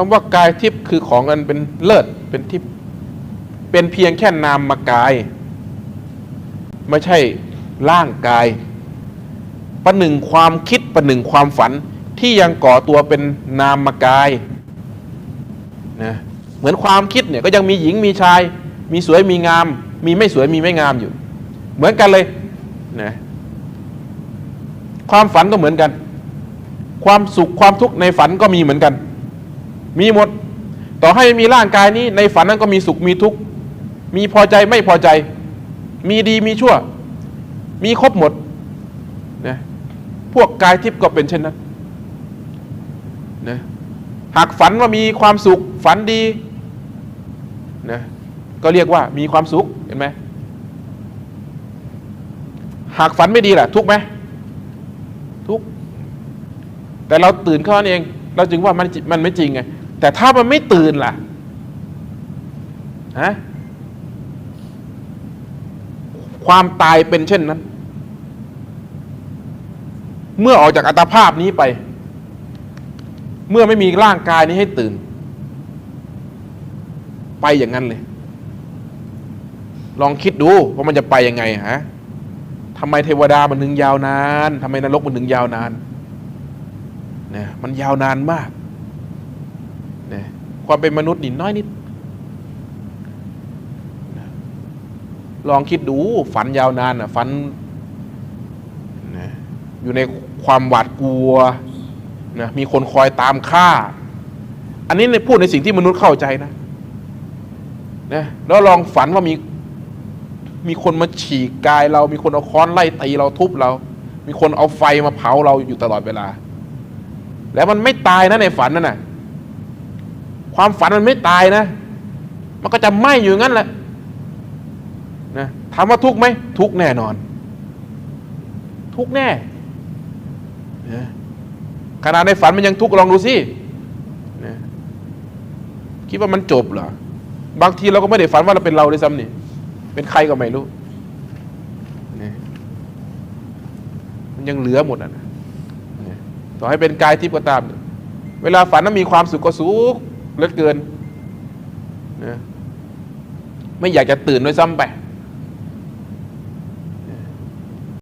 คำว่ากายทิพย์คือของอันเป็นเลิศเป็นทิพย์เป็นเพียงแค่นามมากาย ไม่ใช่ร่างกาย ประหนึ่งความคิดประหนึ่งความฝันที่ยังก่อตัวเป็นนามมากายนะเหมือนความคิดเนี่ยก็ยังมีหญิงมีชาย มีสวยมีงาม มีไม่สวยมีไม่งามอยู่ เหมือนกันเลยนะความฝันก็เหมือนกัน ความสุขความทุกข์ในฝันก็มีเหมือนกัน มีหมด ต่อให้มีร่างกายนี้ ในฝันนั้นก็มีสุขมีทุกข์มีพอใจไม่พอใจ มีดีมีชั่ว มีครบหมดนะพวกกายทิพย์ก็เป็นเช่นนั้นนะหากฝันว่ามีความสุขฝันดีนะก็เรียกว่ามีความสุขเห็นไหมหากฝันไม่ดีล่ะ ทุกไหมทุกแต่เราตื่นข้านั่นเอง เราจึงว่ามันมันไม่จริงไง แต่ถ้ามันไม่ตื่นล่ะฮะความตายเป็นเช่นนั้น เมื่อออกจากอัตภาพนี้ไป เมื่อไม่มีร่างกายนี้ให้ตื่น ไปอย่างนั้นเลย ลองคิดดูว่ามันจะไปยังไงฮะทำไมเทวดามันถึงยาวนานทำไมนรกมันถึงยาวนานเนี่ยมันยาวนานมาก นี่ยความเป็นมนุษย์นี่น้อยนิดนะลองคิดดูฝันยาวนานอะฝันนะอยู่ในความหวาดกลัวนะมีคนคอยตามฆ่า อันนี้ในพูดในสิ่งที่มนุษย์เข้าใจนะนะแล้วลองฝันว่ามีมีคนมาฉีกกายเรา มีคนเอาค้อนไล่ตีเราทุบเรา มีคนเอาไฟมาเผาเราอยู่ตลอดเวลา แล้วมันไม่ตายนะในฝันนั่นน่ะ ความฝันมันไม่ตายนะ มันก็จะไหม้อยู่งั้นแหละนะถามว่าทุกข์ไหม ทุกข์แน่นอน ทุกข์แน่นะขนาดในฝันมันยังทุกข์ลองดูสินะคิดว่ามันจบเหรอบางทีเราก็ไม่ได้ฝันว่าเราเป็นเราด้วยซ้ำนี่เป็นใครก็ไม่รู้นี่มันยังเหลือหมดอะนะต่อให้เป็นกายทิพย์ก็ตาม เวลาฝันนั้นมีความสุขก็สุข เหลือเกินนะไม่อยากจะตื่นด้วยซ้ำไป